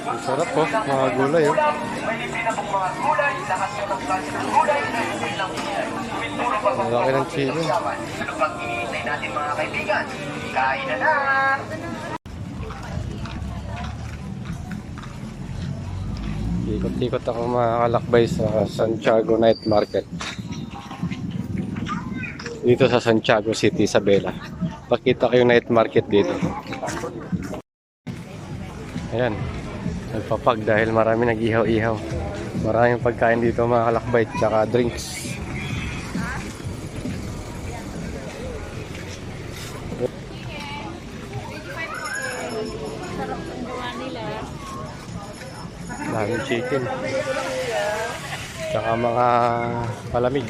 Ang sarap po, mga gulay oh. Ang laki ng chili. Pang hinihintay natin mga kaibigan? Kain na na! Ikot-ikot ako makakalakbay sa Santiago Night Market. Dito sa Santiago City, Isabela. Pakita ko yung night market dito. Ayan. Nagpapag dahil marami nag-ihaw-ihaw. Maraming pagkain dito mga kalakbay, tsaka drinks. Daming chicken. Tsaka mga palamig.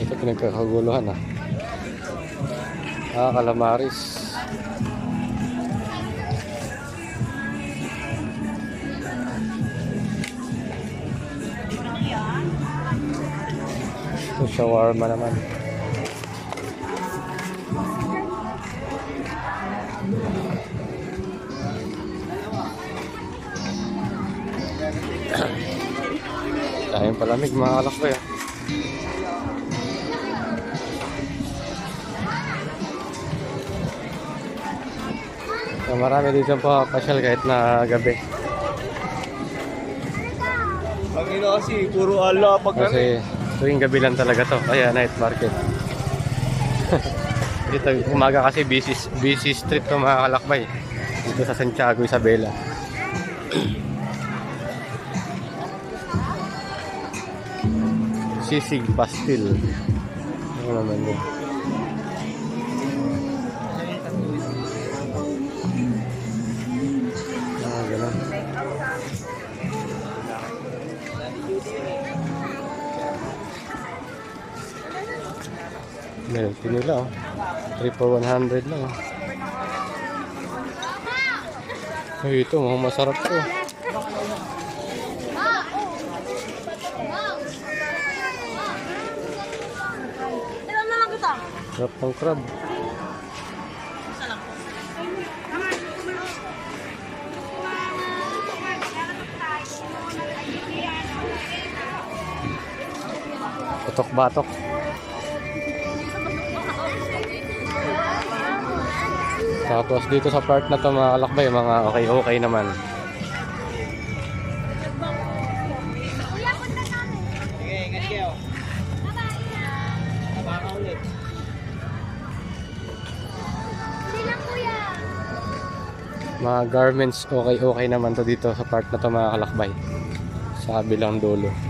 Ito pinagkakaguluhan ah. Ah, calamaris. Ito shawarma naman. Dahil palamig mga kalakbay ah. So, marami dito pa pasyal kahit na gabi. Ang ina kasi, puro ala pag Kasi tuwing gabi lang talaga to. Kaya night market. Dito umaga kasi busy, busy street to mga kalakbay. Dito sa Santiago, Isabela. Sisig pastil. Ano naman yun? Tea nila oh. 3 for 100 lang oh. Ay, ito, mukhang masarap to. Sarap ng crab. Putok-batok. Tapos dito sa part na to mga kalakbay, mga okay-okay naman. Mga garments okay-okay naman to dito sa part na to mga kalakbay. Sa kabilang dulo.